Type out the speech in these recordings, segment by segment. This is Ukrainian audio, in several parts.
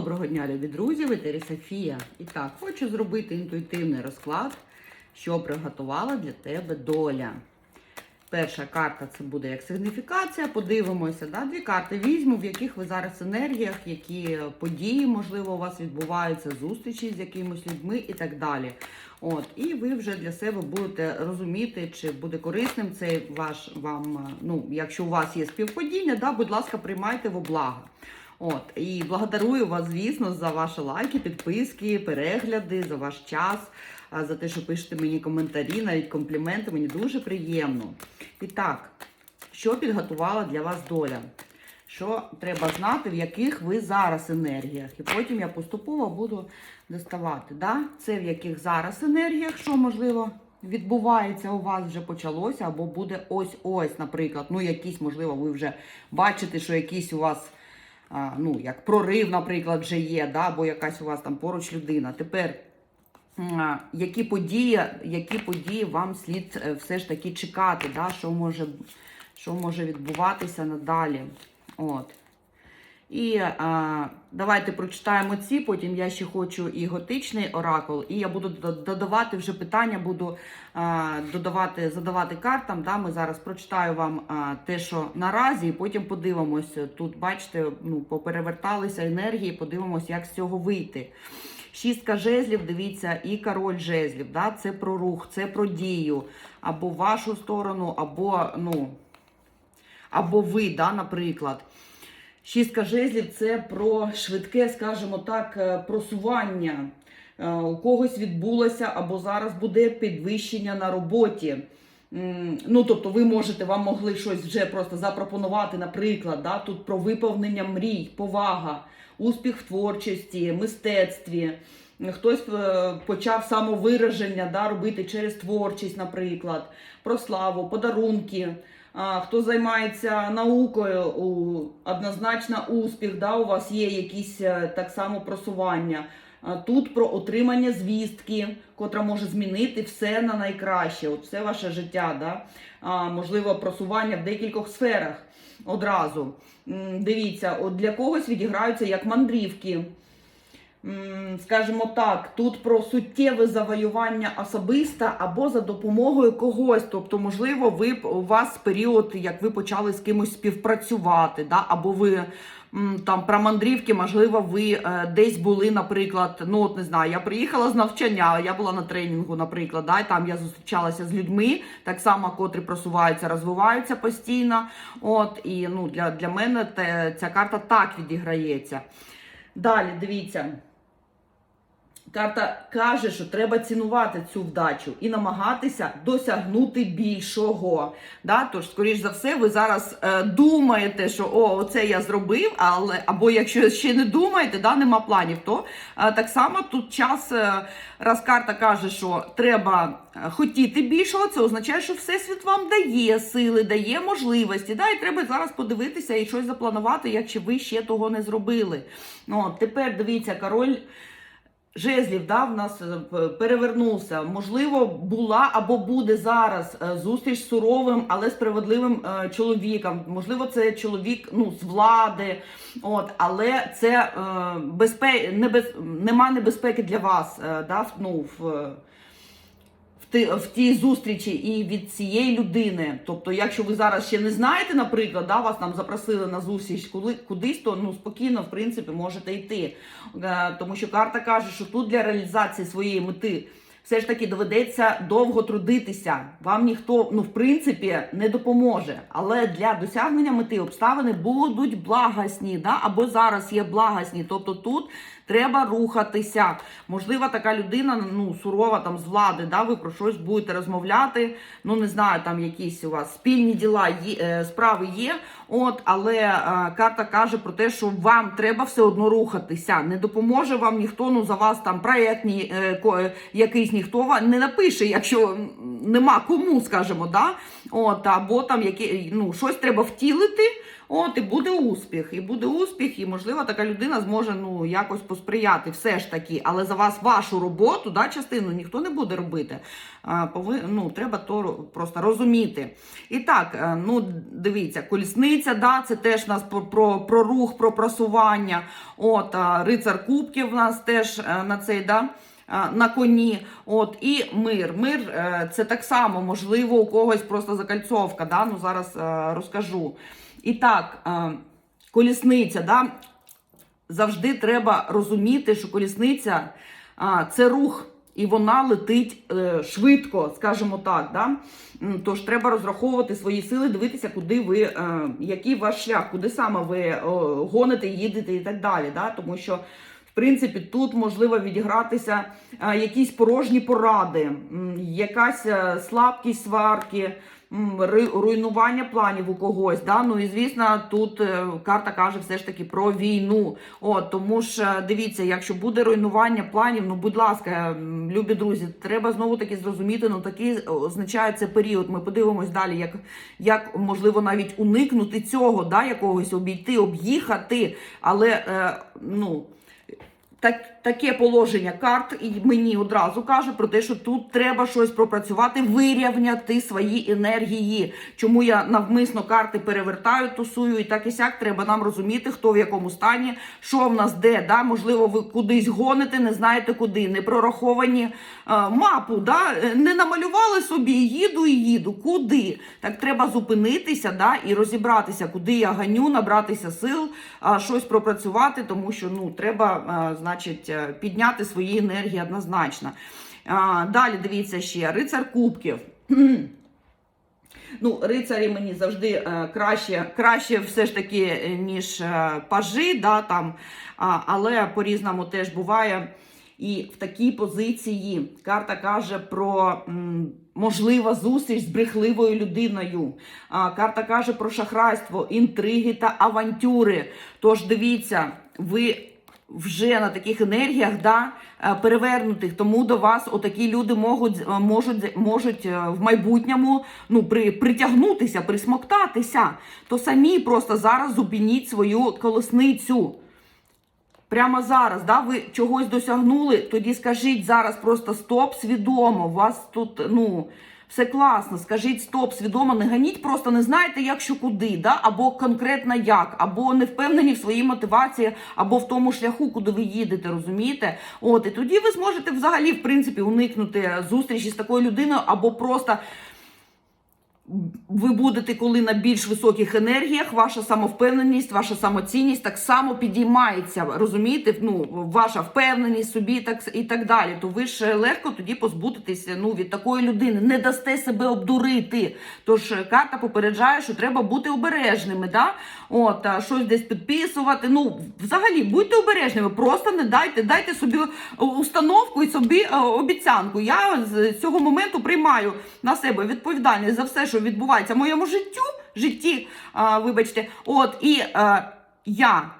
Доброго дня, любі друзі, в етері Софія. І так, хочу зробити інтуїтивний розклад, що приготувала для тебе доля. Перша карта це буде як сигніфікація. Подивимося, да? дві карти візьму, в яких ви зараз енергіях, які події, можливо, у вас відбуваються, зустрічі з якимись людьми і так далі. От, і ви вже для себе будете розуміти, чи буде корисним цей ваш вам, ну, якщо у вас є співпадіння, да, будь ласка, приймайте в благо. От, і благодарую вас, звісно, за ваші лайки, підписки, перегляди, за ваш час, за те, що пишете мені коментарі, навіть компліменти. Мені дуже приємно. І так, що підготувала для вас доля? Що треба знати, в яких ви зараз енергіях. І потім я поступово буду доставати. Да? Це в яких зараз енергіях, що можливо відбувається у вас вже почалося, або буде ось-ось, наприклад. Ну, якісь, можливо, ви вже бачите, що якісь у вас ну, як прорив, наприклад, вже є, да, або якась у вас там поруч людина. Тепер, які події, які події вам слід е, все ж таки чекати, да, що може, що може відбуватися надалі. От. І а, давайте прочитаємо ці, потім я ще хочу і готичний оракул, і я буду додавати вже питання, буду а, додавати, задавати картам. Да, ми зараз прочитаю вам а, те, що наразі, і потім подивимося. Тут, бачите, ну, попереверталися енергії, подивимося, як з цього вийти. Шістка жезлів, дивіться, і король жезлів. Да, це про рух, це про дію, або вашу сторону, або, ну, або ви, да, наприклад. Шістка жезлів це про швидке, скажімо так, е, просування. Е, У когось відбулося або зараз буде підвищення на роботі. Ну, тобто, ви можете, вам могли щось вже просто запропонувати, наприклад, да, тут про виповнення мрій, повага, успіх в творчості, мистецтві. Хтось е, почав самовираження да, робити через творчість, наприклад, про славу, подарунки. Хто займається наукою, однозначно успіх, да, у вас є якісь е, так само просування. Тут про отримання звістки, котра може змінити все на найкраще, от все ваше життя, да? а, можливо, просування в декількох сферах одразу. Дивіться, от для когось відіграються як мандрівки. Скажімо так, тут про суттєве завоювання особиста або за допомогою когось. Тобто, можливо, ви у вас період, як ви почали з кимось співпрацювати, да? або ви там про мандрівки, можливо, ви е, десь були, наприклад, ну от не знаю, я приїхала з навчання, я була на тренінгу, наприклад, да? і там я зустрічалася з людьми, так само, котрі просуваються, розвиваються постійно. От і ну для, для мене те, ця карта так відіграється. Далі, дивіться. Карта каже, що треба цінувати цю вдачу і намагатися досягнути більшого. Да? Тож, скоріш за все, ви зараз е, думаєте, що о, оце я зробив, але або якщо ще не думаєте, да, нема планів, то е, так само тут час, е, раз карта каже, що треба е, хотіти більшого, це означає, що Всесвіт вам дає сили, дає можливості. Да? І треба зараз подивитися і щось запланувати, якщо ви ще того не зробили. Ну, тепер дивіться, король. Жезлів да, в нас е, перевернувся. Можливо, була або буде зараз е, зустріч з суровим, але справедливим е, чоловіком. Можливо, це чоловік ну, з влади. От, але це безпе... небез... нема небезпеки для вас. Да, ну, в, в, тій зустрічі і від цієї людини. Тобто, якщо ви зараз ще не знаєте, наприклад, да, вас там запросили на зустріч кудись, то ну, спокійно, в принципі, можете йти. Е, Тому що карта каже, що тут для реалізації своєї мети все ж таки доведеться довго трудитися. Вам ніхто, ну, в принципі, не допоможе. Але для досягнення мети обставини будуть благосні, да? або зараз є благосні. Тобто тут треба рухатися. Можливо, така людина ну, сурова там з влади, да? ви про щось будете розмовляти. Ну, не знаю, там якісь у вас спільні діла, є, е, справи є. От, але е, карта каже про те, що вам треба все одно рухатися. Не допоможе вам ніхто, ну за вас там проєкт е, ко- якийсь ніхто ва- не напише, якщо нема кому, скажімо, да? От, або там які, ну, щось треба втілити. От, і буде успіх, і буде успіх, і можливо така людина зможе ну якось посприяти, все ж таки. Але за вас вашу роботу, да, частину ніхто не буде робити. А, пови, ну, треба то просто розуміти. І так, е, ну дивіться, колісниця, да, це теж нас про, про, про рух, про просування. От, рицар кубків у нас теж е, на цей, да. А, На коні, от і мир. Мир е, це так само, можливо, у когось просто закальцовка. Да? Ну зараз е, розкажу. І так, е, колісниця, да? завжди треба розуміти, що колісниця це рух, і вона летить е, швидко, скажімо так. Да? Тож треба розраховувати свої сили, дивитися, куди ви, е, який ваш шлях, куди саме ви е, гоните, їдете і так далі. Да? Тому що. В принципі, тут можливо відігратися е, якісь порожні поради, якась е, слабкість сварки, руйнування планів у когось. Да? Ну і звісно, тут е, карта каже все ж таки про війну. От, тому ж дивіться, якщо буде руйнування планів, ну будь ласка, любі друзі, треба знову таки зрозуміти, ну такий означає це період. Ми подивимось далі, як, як можливо навіть уникнути цього, да, якогось обійти, об'їхати, але е, ну так, таке положення карт і мені одразу каже про те, що тут треба щось пропрацювати, вирівняти свої енергії. Чому я навмисно карти перевертаю, тусую і так і сяк, треба нам розуміти, хто в якому стані, що в нас де. Да? Можливо, ви кудись гоните, не знаєте куди, не прораховані е, мапу, да? не намалювали собі, їду і їду. Куди? Так треба зупинитися да? і розібратися, куди я ганю, набратися сил, а, щось пропрацювати, тому що ну, треба, а, значить, е, підняти свої енергії однозначно. Далі дивіться ще рицар кубків. Ну, рицарі мені завжди е, краще, краще все ж таки, е, ніж е, пажи, да, там, але по-різному теж буває. І в такій позиції карта каже про можлива зустріч з брехливою людиною. Карта каже про шахрайство, інтриги та авантюри. Тож дивіться, ви вже на таких енергіях да, е, перевернутих, тому до вас отакі люди можуть, е, можуть, можуть е, в майбутньому ну, при, притягнутися, присмоктатися. То самі просто зараз зупиніть свою колесницю. Прямо зараз, да, ви чогось досягнули, тоді скажіть зараз просто стоп, свідомо. У вас тут, ну, все класно. Скажіть стоп, свідомо, не ганіть, просто не знаєте, як що куди, да? або конкретно як, або не впевнені в своїй мотивації, або в тому шляху, куди ви їдете, розумієте? От, і тоді ви зможете взагалі, в принципі, уникнути зустрічі з такою людиною, або просто ви будете, коли на більш високих енергіях, ваша самовпевненість, ваша самоцінність так само підіймається. Розумієте? Ну, ваша впевненість собі так і так далі. То ви ж легко тоді позбудетеся ну, від такої людини, не дасте себе обдурити. Тож е, карта попереджає, що треба бути обережними. Да? От, а щось десь підписувати. Ну, взагалі, будьте обережними, просто не дайте, дайте собі установку і собі е, обіцянку. Я з цього моменту приймаю на себе відповідальність за все, що відбувається в моєму життю, житті, а, вибачте, от і е, я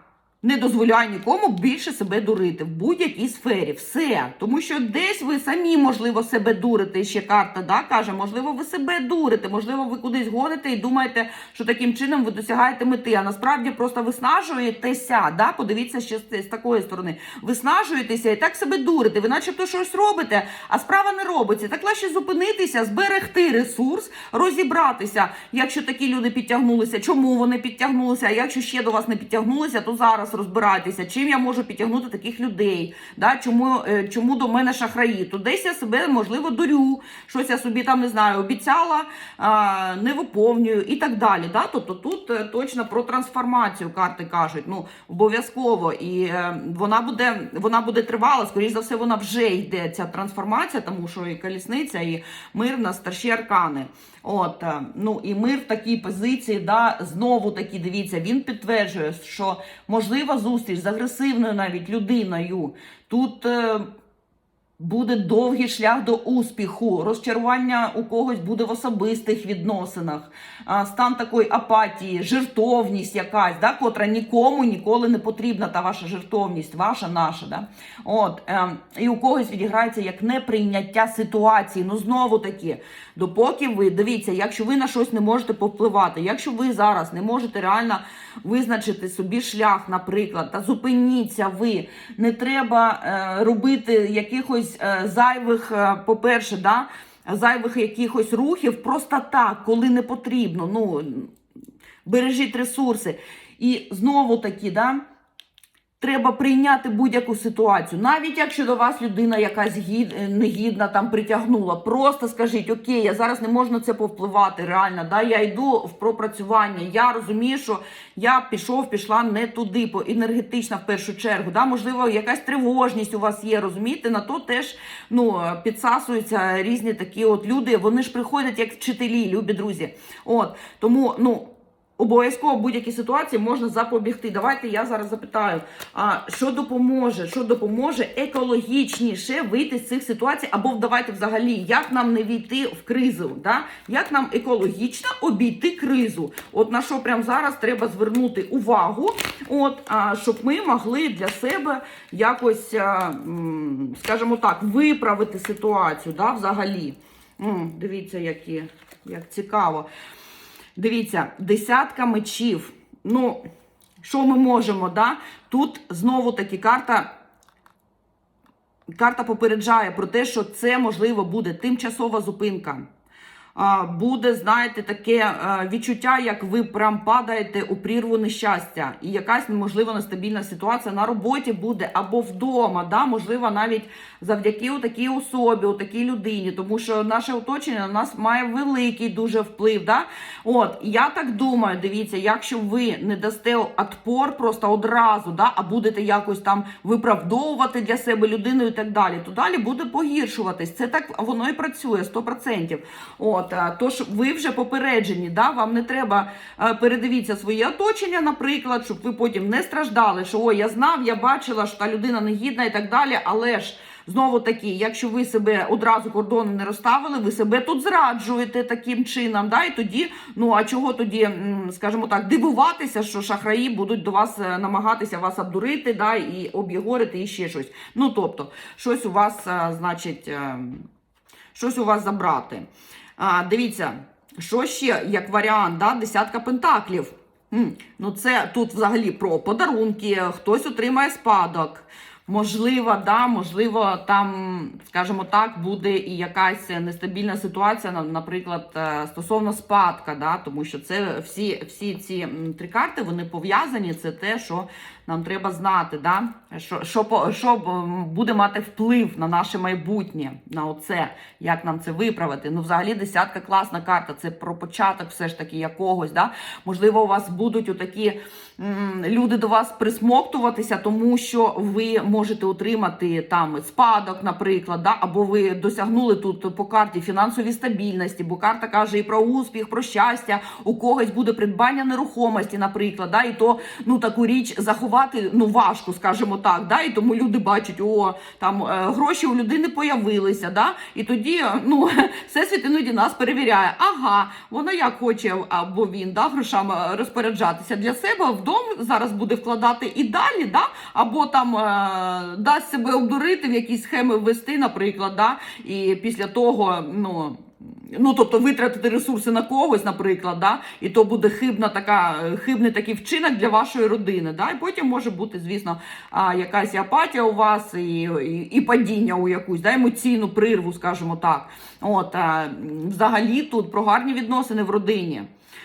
не дозволяю нікому більше себе дурити в будь-якій сфері. Все. Тому що десь ви самі, можливо, себе дурите. Ще карта да, каже, можливо, ви себе дурите, можливо, ви кудись гоните і думаєте, що таким чином ви досягаєте мети. А насправді просто виснажуєтеся. Да? Подивіться ще з, з такої сторони. Виснажуєтеся і так себе дурите. Ви начебто щось робите, а справа не робиться. Так краще зупинитися, зберегти ресурс, розібратися, якщо такі люди підтягнулися, чому вони підтягнулися, а якщо ще до вас не підтягнулися, то зараз розбирайтеся, чим я можу підтягнути таких людей, да? чому, е, чому до мене шахраї. То десь я себе, можливо, дурю, щось я собі там не знаю, обіцяла, не виповнюю і так далі. Да? Тобто тут е, точно про трансформацію карти кажуть. Ну, обов'язково. І е, вона буде, вона буде тривала, скоріш за все, вона вже йде ця трансформація, тому що і колісниця, і мир на старші аркани. От, ну і мир в такій позиції, да, знову таки, дивіться, він підтверджує, що можлива зустріч з агресивною навіть людиною. Тут е, Буде довгий шлях до успіху, розчарування у когось буде в особистих відносинах, стан такої апатії, жертовність якась, да, котра нікому ніколи не потрібна, та ваша жертовність, ваша, наша. Да? От, ем, і у когось відіграється як неприйняття ситуації. Ну, знову таки, допоки ви дивіться, якщо ви на щось не можете повпливати, якщо ви зараз не можете реально визначити собі шлях, наприклад, та зупиніться ви, не треба е, робити якихось е, зайвих, е, по-перше, да, зайвих якихось рухів просто так, коли не потрібно. Ну, бережіть ресурси. І знову таки, да, треба прийняти будь-яку ситуацію. Навіть якщо до вас людина якась гід, е, негідна там притягнула, просто скажіть, окей, я зараз не можу на це повпливати. Реально, да, я йду в пропрацювання. Я розумію, що я пішов, пішла не туди, по енергетична в першу чергу. Да, можливо, якась тривожність у вас є, розумієте? На то теж ну, підсасуються різні такі от люди. Вони ж приходять як вчителі, любі друзі. От тому, ну. Обов'язково будь-які ситуації можна запобігти. Давайте я зараз запитаю, а що допоможе, що допоможе екологічніше вийти з цих ситуацій, або давайте взагалі, як нам не війти в кризу, да? як нам екологічно обійти кризу. От на що прямо зараз треба звернути увагу, от, а, щоб ми могли для себе якось, а, скажімо так, виправити ситуацію да, взагалі. М, дивіться, які, як цікаво. Дивіться, десятка мечів. Ну, що ми можемо, да? Тут знову таки карта. Карта попереджає про те, що це можливо буде тимчасова зупинка. Буде, знаєте, таке е, відчуття, як ви прям падаєте у прірву нещастя, і якась можливо нестабільна ситуація на роботі буде або вдома, да? можливо, навіть завдяки такій особі, у такій людині, тому що наше оточення на нас має великий дуже вплив. Да? От, я так думаю, дивіться, якщо ви не дасте отпор просто одразу, да? а будете якось там виправдовувати для себе людину і так далі, то далі буде погіршуватись. Це так воно і працює 100%. От, а, тож ви вже попереджені, да? вам не треба е, передивіться своє оточення, наприклад, щоб ви потім не страждали, що ой, я знав, я бачила, що та людина негідна і так далі, але ж. Знову таки, якщо ви себе одразу кордони не розставили, ви себе тут зраджуєте таким чином. Да? І тоді, ну а чого тоді, скажімо так, дивуватися, що шахраї будуть до вас е, намагатися вас обдурити, да, і об'єгорити і ще щось. Ну тобто, щось у вас, е, значить, е, щось у вас забрати. А, дивіться, що ще як варіант, да? десятка пентаклів. М, Ну, це тут взагалі про подарунки, хтось отримає спадок. Можливо, да, можливо, там, скажімо так, буде і якась нестабільна ситуація, наприклад, е, стосовно спадка, да, тому що це всі, всі ці три карти вони пов'язані. Це те, що нам треба знати, да, що, що, що буде мати вплив на наше майбутнє, на оце, як нам це виправити. Ну, взагалі, десятка класна карта. Це про початок, все ж таки, якогось. Да? Можливо, у вас будуть отакі м, люди до вас присмоктуватися, тому що ви можете отримати там спадок, наприклад, да? або ви досягнули тут по карті фінансовій стабільності, бо карта каже і про успіх, про щастя, у когось буде придбання нерухомості, наприклад, да? і то ну таку річ заховати ну важко, скажімо так. Да? І тому люди бачать, о, там е, гроші у людини появилися, да? і тоді е, ну, всесвіт іноді нас перевіряє. Ага, вона як хоче або він да, грошами розпоряджатися для себе в дом зараз буде вкладати і далі, да? або там е, дасть себе обдурити в якісь схеми ввести, наприклад, да? і після того, ну. Ну, тобто витратити ресурси на когось, наприклад, да? і то буде хибна така, хибний такий вчинок для вашої родини. Да? І потім може бути, звісно, якась апатія у вас, і, і, і падіння у якусь да? емоційну прирву, скажімо так. От, взагалі тут про гарні відносини в родині.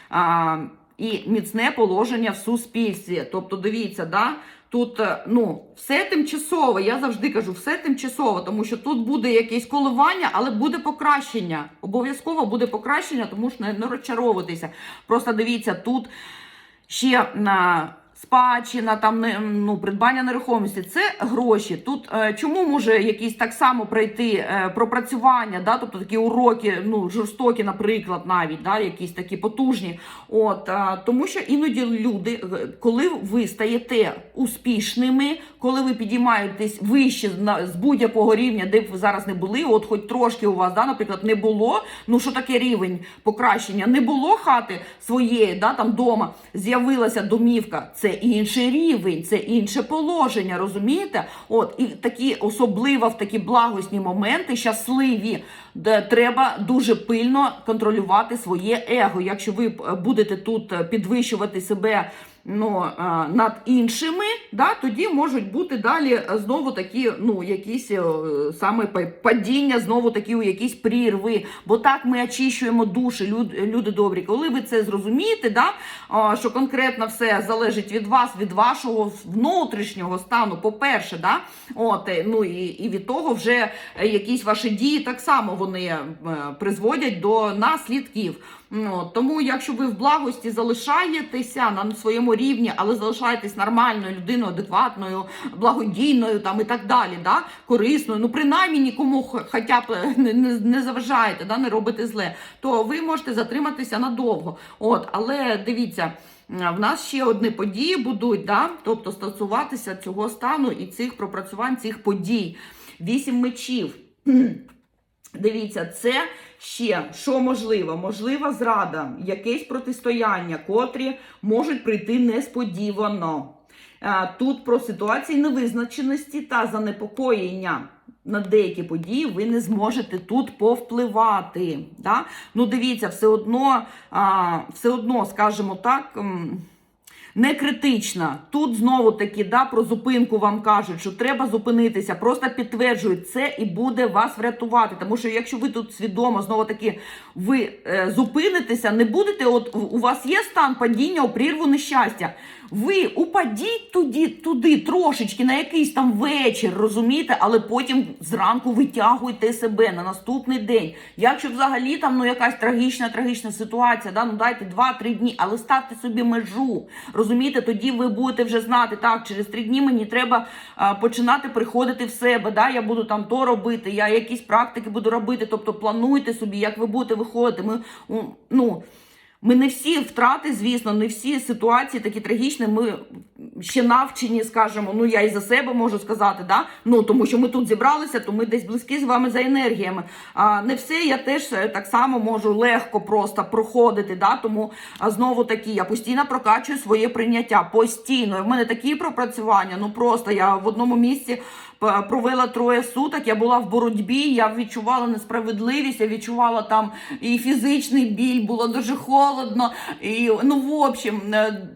А, і міцне положення в суспільстві. Тобто, дивіться, да? Тут е, ну, все тимчасово. Я завжди кажу, все тимчасово, тому що тут буде якесь коливання, але буде покращення. Обов'язково буде покращення, тому що не, не розчаровуватися. Просто дивіться, тут ще на. Спадщина, там ну, придбання нерухомості це гроші. Тут е, чому може якісь так само пройти е, пропрацювання, да, тобто такі уроки, ну жорстокі, наприклад, навіть да, якісь такі потужні. От е, тому, що іноді люди, коли ви стаєте успішними, коли ви підіймаєтесь вище з будь-якого рівня, де б ви зараз не були, от хоч трошки у вас, да, наприклад, не було. Ну що таке рівень покращення? Не було хати своєї, да, там дома з'явилася домівка. Це інший рівень, це інше положення, розумієте? От і такі особливо в такі благосні моменти, щасливі, де треба дуже пильно контролювати своє его. Якщо ви е, будете тут е, підвищувати себе ну, е, над іншими, да, тоді можуть бути далі знову такі, ну, якісь саме падіння, знову такі у якісь прірви. Бо так ми очищуємо душі, люд, люди добрі. Коли ви це зрозумієте, да, що конкретно все залежить від вас, від вашого внутрішнього стану, по-перше, да, от, ну, і, і від того вже якісь ваші дії так само вони е, призводять до наслідків. Ну, тому, якщо ви в благості залишаєтеся на своєму рівні, але залишаєтесь нормальною людиною, адекватною, благодійною там і так далі, да, корисною, ну принаймні нікому хоча б е, не, не, заважаєте, да, не робите зле, то ви можете затриматися надовго. От, але дивіться. В нас ще одні події будуть, да? тобто стосуватися цього стану і цих пропрацювань, цих подій. Вісім мечів. Дивіться, це ще що можливо? Можлива зрада, якесь протистояння, котрі можуть прийти несподівано. Е, Тут про ситуації невизначеності та занепокоєння на деякі події ви не зможете тут повпливати. Да? Ну, дивіться, все одно, все одно, скажімо так. Не критична. Тут знову таки да, про зупинку вам кажуть, що треба зупинитися, просто підтверджують це і буде вас врятувати. Тому що якщо ви тут свідомо знову таки ви е, зупинитеся, не будете, от у- вас є стан падіння прірву нещастя. Ви упадіть туди, туди трошечки на якийсь там вечір, розумієте, але потім зранку витягуйте себе на наступний день. Якщо взагалі там ну якась трагічна, трагічна ситуація, да, ну дайте 2-3 дні, але ставте собі межу. Розумієте, тоді ви будете вже знати, так, через 3 дні мені треба а, починати приходити в себе. Да, я буду там то робити, я якісь практики буду робити. Тобто плануйте собі, як ви будете виходити. Ми ну. Ми не всі втрати, звісно, не всі ситуації такі трагічні. Ми ще навчені, скажімо, ну я і за себе можу сказати, да? ну тому що ми тут зібралися, то ми десь близькі з вами за енергіями. А не все я теж е, так само можу легко просто проходити. Да? Тому знову таки я постійно прокачую своє прийняття. Постійно. В мене такі пропрацювання. Ну просто я в одному місці провела троє суток. Я була в боротьбі, я відчувала несправедливість, я відчувала там і фізичний біль, було дуже холодно, і ну в общем, е,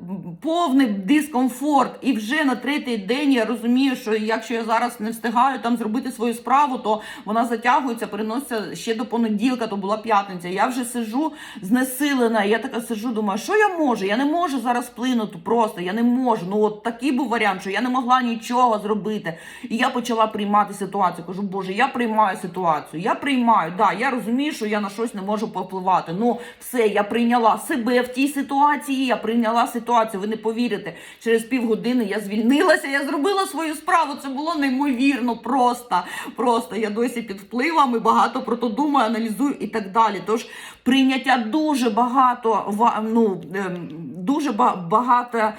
повний дискомфорт. І вже на третій день я розумію, що якщо я зараз не встигаю там зробити свою справу, то вона затягується, переноситься ще до понеділка, то була п'ятниця. Я вже сижу знесилена. Я така сижу, думаю, що я можу? Я не можу зараз вплинути просто. Я не можу. Ну от такий був варіант, що я не могла нічого зробити. І я почала приймати ситуацію. Кажу, Боже, я приймаю ситуацію. Я приймаю. Да, я розумію, що я на щось не можу попливати. Ну все, я прийняла себе в тій ситуації. Я прийняла ситуацію. Не повірите. Через півгодини я звільнилася. Я зробила свою справу. Це було неймовірно. Просто, просто я досі під впливами, багато про то думаю, аналізую і так далі. Тож прийняття дуже багато ну, ем, дуже ба- багато.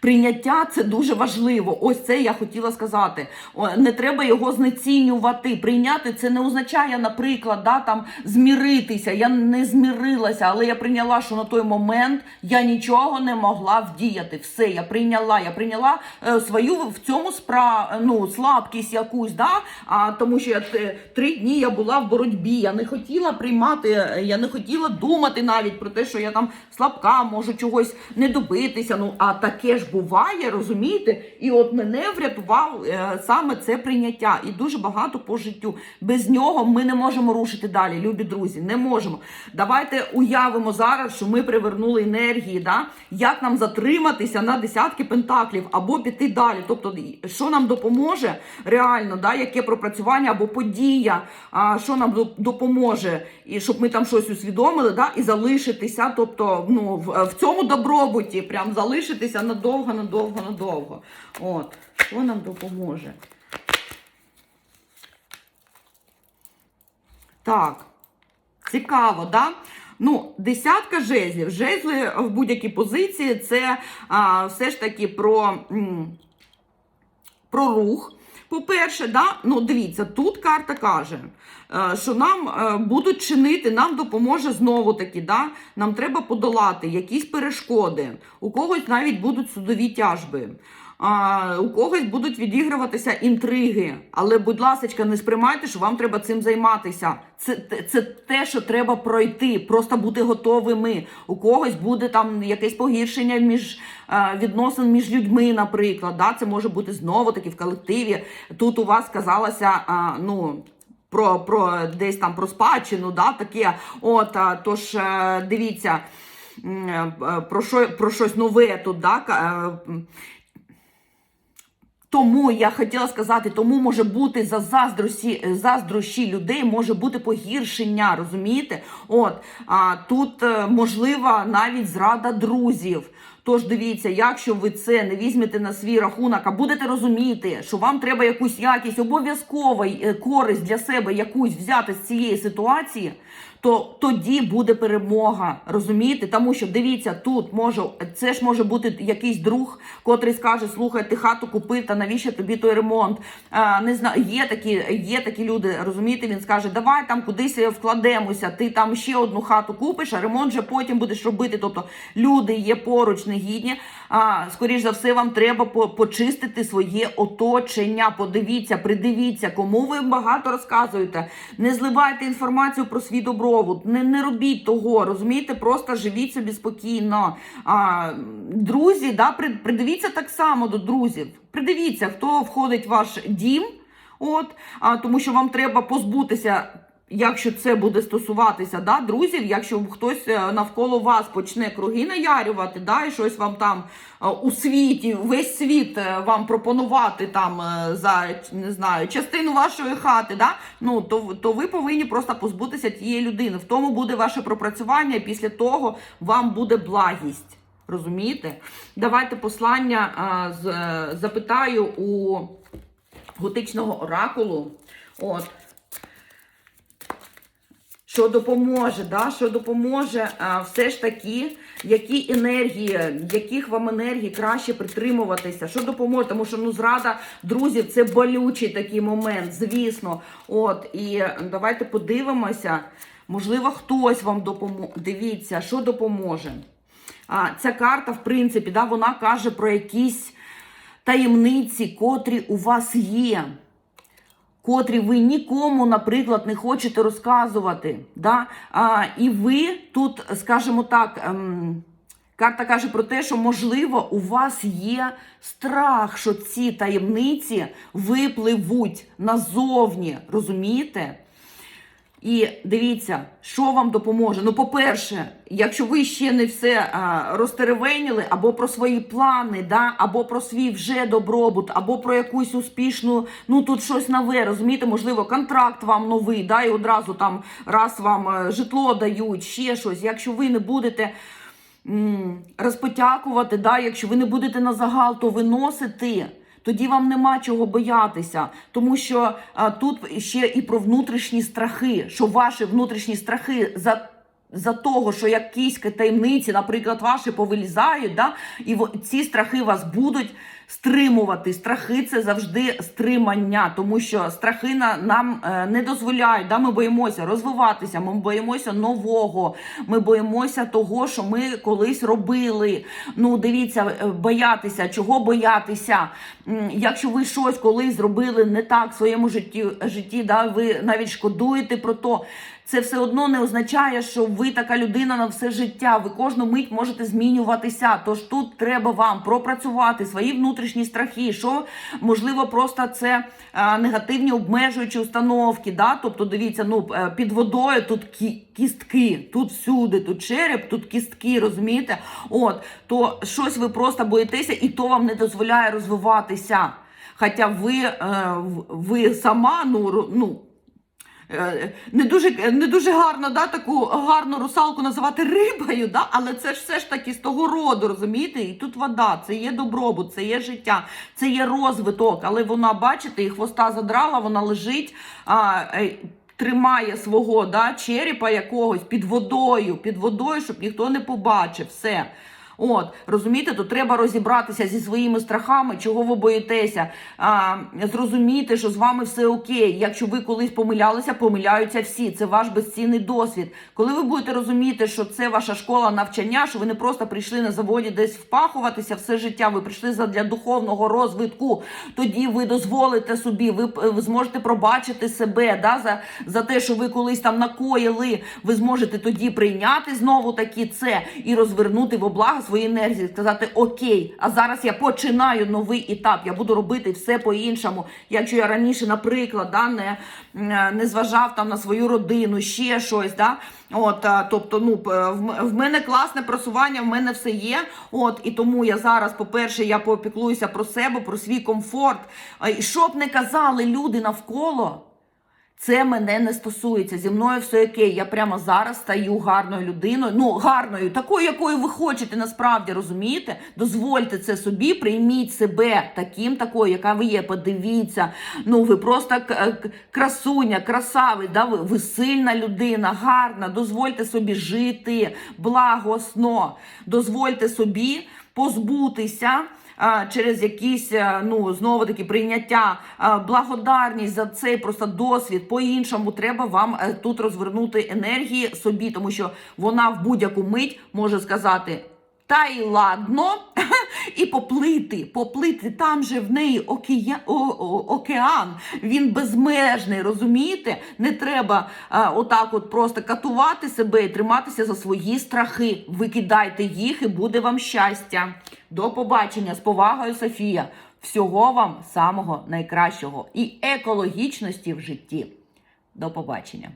Прийняття це дуже важливо. Ось це я хотіла сказати. Не треба його знецінювати. Прийняти це не означає, наприклад, да, там зміритися. Я не змірилася, але я прийняла, що на той момент я нічого не могла вдіяти. Все, я прийняла. Я прийняла е, свою в цьому спра, ну, слабкість якусь, да? а, тому що я три дні я була в боротьбі. Я не хотіла приймати, е, я не хотіла думати навіть про те, що я там слабка, можу чогось не добитися. Ну а таке ж буває, розумієте? І от мене врятував е, саме це прийняття. І дуже багато по життю. Без нього ми не можемо рушити далі, любі друзі. Не можемо. Давайте уявимо зараз, що ми привернули енергії. Да? Як нам затриматися на десятки пентаклів або піти далі? Тобто, що нам допоможе реально, да? яке пропрацювання або подія, а, що нам допоможе, і щоб ми там щось усвідомили, да? і залишитися, тобто ну, в, в цьому добробуті, прям залишитися надовго, надовго, надовго. От, що нам допоможе? Так, цікаво, да? Ну, десятка жезлів. Жезли в будь-якій позиції це а, все ж таки про, м, про рух. По-перше, да, ну дивіться, тут карта каже, е, що нам е, будуть чинити, нам допоможе знову таки, да, нам треба подолати якісь перешкоди. У когось навіть будуть судові тяжби. А, у когось будуть відігруватися інтриги. Але, будь ласка, не сприймайте, що вам треба цим займатися. Це, це те, що треба пройти, просто бути готовими. У когось буде там якесь погіршення між е, відносин між людьми, наприклад. Да? Це може бути знову таки в колективі. Тут у вас сказалося, а, ну. Про, про десь там про спадщину, да, таке. От, а, тож е, дивіться, е, про, що, про щось нове тут, да, е, тому я хотіла сказати, тому може бути за заздрості, заздрощі людей, може бути погіршення, розумієте? От а тут е, можлива навіть зрада друзів. Тож дивіться, якщо ви це не візьмете на свій рахунок, а будете розуміти, що вам треба якусь якість обов'язково е, користь для себе якусь взяти з цієї ситуації, то тоді буде перемога. Розумієте? Тому що дивіться, тут може це ж може бути якийсь друг, котрий скаже: слухай, ти хату купив, та навіщо тобі той ремонт? А, не знаю, є такі, є такі люди, розумієте? Він скаже, давай там кудись вкладемося, ти там ще одну хату купиш, а ремонт вже потім будеш робити. Тобто люди є поруч негідні. А, скоріш за все, вам треба почистити своє оточення. Подивіться, придивіться, кому ви багато розказуєте. Не зливайте інформацію про свій добробут, не, не робіть того, розумієте? Просто живіть собі спокійно. А, друзі, да, придивіться так само до друзів. Придивіться, хто входить в ваш дім. От, а, тому що вам треба позбутися, якщо це буде стосуватися да, друзів, якщо хтось е, навколо вас почне круги наярювати, да, і щось вам там е, у світі, весь світ е, вам пропонувати там за не знаю, частину вашої хати, да, ну, то, то ви повинні просто позбутися тієї людини. В тому буде ваше пропрацювання, і після того вам буде благість. Розумієте? Давайте послання а, з, запитаю у готичного оракулу. От. Що допоможе, да? що допоможе а, все ж таки, які енергії, яких вам енергій краще притримуватися, що допоможе, тому що ну, зрада друзів це болючий такий момент, звісно. От, і давайте подивимося, можливо, хтось вам допоможе. Дивіться, що допоможе. А, ця карта, в принципі, да, вона каже про якісь таємниці, котрі у вас є котрі ви нікому, наприклад, не хочете розказувати. Да? А, і ви тут, скажімо так, ем, карта каже про те, що, можливо, у вас є страх, що ці таємниці випливуть назовні. Розумієте? І дивіться, що вам допоможе. Ну, по-перше, якщо ви ще не все а, розтеревеніли, або про свої плани, да, або про свій вже добробут, або про якусь успішну, ну тут щось нове, розумієте, можливо, контракт вам новий, да, і одразу там раз вам е, житло дають, ще щось. Якщо ви не будете м, розпотякувати, да, якщо ви не будете на загал, то виносити. Тоді вам нема чого боятися, тому що а, тут ще і про внутрішні страхи, що ваші внутрішні страхи за. За того, що якісь таємниці, наприклад, ваші повилізають, да, і ці страхи вас будуть стримувати. Страхи це завжди стримання, тому що страхи на, нам е, не дозволяють. Да, ми боїмося розвиватися, ми боїмося нового, ми боїмося того, що ми колись робили. Ну, дивіться, е, боятися, чого боятися. Якщо ви щось колись зробили не так в своєму житті, житті да, ви навіть шкодуєте про то. Це все одно не означає, що ви така людина на все життя. Ви кожну мить можете змінюватися. Тож тут треба вам пропрацювати свої внутрішні страхи. Що можливо, просто це е, негативні обмежуючі установки. Да? Тобто, дивіться, ну е, під водою тут кі- кістки, тут всюди, тут череп, тут кістки, розумієте? От то щось ви просто боїтеся, і то вам не дозволяє розвиватися. Хоча ви, е, ви сама, ну, ну не дуже, не дуже гарно да, таку гарну русалку називати рибою, да, але це ж все ж таки з того роду, розумієте? І тут вода, це є добробут, це є життя, це є розвиток. Але вона, бачите, і хвоста задрала, вона лежить. А, е, Тримає свого да, черепа якогось під водою, під водою, щоб ніхто не побачив. Все. От, розумієте, то треба розібратися зі своїми страхами, чого ви боїтеся, а, зрозуміти, що з вами все окей. Якщо ви колись помилялися, помиляються всі. Це ваш безцінний досвід. Коли ви будете розуміти, що це ваша школа навчання, що ви не просто прийшли на заводі десь впахуватися все життя, ви прийшли за- для духовного розвитку, тоді ви дозволите собі, ви, ви зможете пробачити себе да, за, за те, що ви колись там накоїли. Ви зможете тоді прийняти знову таки це і розвернути в облага свої енергії, сказати Окей, а зараз я починаю новий етап. Я буду робити все по-іншому. Якщо я раніше, наприклад, да, не, не зважав там на свою родину, ще щось. Да, От, тобто, ну в мене класне просування, в мене все є. От і тому я зараз, по-перше, я попіклуюся про себе, про свій комфорт. І щоб не казали люди навколо. Це мене не стосується. Зі мною все окей. Я прямо зараз стаю гарною людиною. Ну, гарною, такою, якою ви хочете, насправді розумієте? Дозвольте це собі, прийміть себе таким, такою, яка ви є. Подивіться. Ну, ви просто к- красуня, красавий, да? ви, ви сильна людина, гарна. Дозвольте собі жити благосно. Дозвольте собі позбутися через якісь ну знову таки прийняття, благодарність за цей просто досвід. По-іншому треба вам е, тут розвернути енергії собі, тому що вона в будь-яку мить може сказати. Та й ладно, і поплити, поплити. Там же в неї окея, о, о, океан, він безмежний, розумієте? Не треба а, отак от просто катувати себе і триматися за свої страхи. Викидайте їх і буде вам щастя. До побачення з повагою, Софія. Всього вам самого найкращого і екологічності в житті. До побачення.